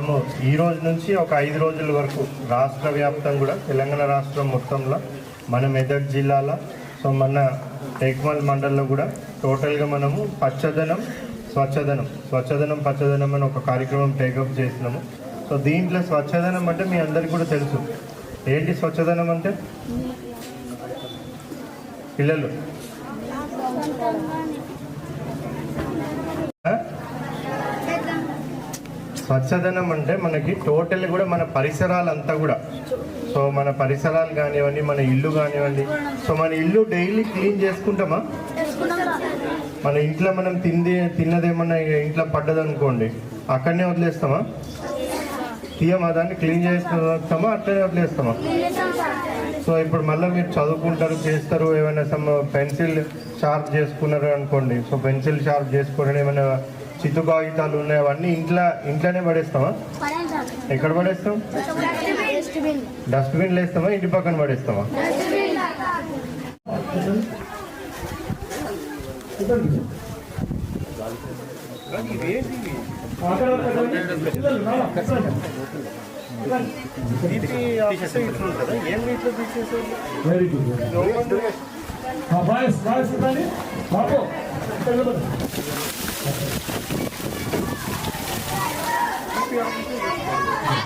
ఈ రోజు నుంచి ఒక ఐదు రోజుల వరకు రాష్ట్ర వ్యాప్తం కూడా తెలంగాణ రాష్ట్రం మొత్తంలో మన మెదక్ జిల్లాలో సో మన టేక్మల్ మండల్లో కూడా టోటల్గా మనము పచ్చదనం స్వచ్ఛదనం స్వచ్ఛదనం పచ్చదనం అని ఒక కార్యక్రమం టేకప్ చేసినాము సో దీంట్లో స్వచ్ఛదనం అంటే మీ అందరికీ కూడా తెలుసు. ఏంటి స్వచ్ఛదనం అంటే? పిల్లలు. స్వచ్ఛదనం అంటే మనకి టోటల్ కూడా మన పరిసరాలంతా కూడా. సో మన పరిసరాలు కానివ్వండి మన ఇల్లు కానివ్వండి. సో మన ఇల్లు డైలీ క్లీన్ చేసుకుంటామా? మన ఇంట్లో మనం తింది తిన్నదేమన్నా ఇంట్లో పడ్డదనుకోండి అక్కడనే వదిలేస్తామా? తీయమా? దాన్ని క్లీన్ చేస్తామా? అట్లనే వదిలేస్తామా? సో ఇప్పుడు మళ్ళీ మీరు చదువుకుంటారు చేస్తారు ఏమైనా సమ్ పెన్సిల్ షార్ప్ చేసుకున్నారు అనుకోండి సో పెన్సిల్ షార్ప్ చేసుకోవడం ఏమైనా చిత్తు కాగితాలు ఉన్నాయి అవన్నీ ఇంట్లో ఇంట్లోనే పడేస్తామా? ఎక్కడ పడేస్తాం? డస్ట్బిన్ వేస్తామా ఇంటి పక్కన పడేస్తామా? Very good Thank you.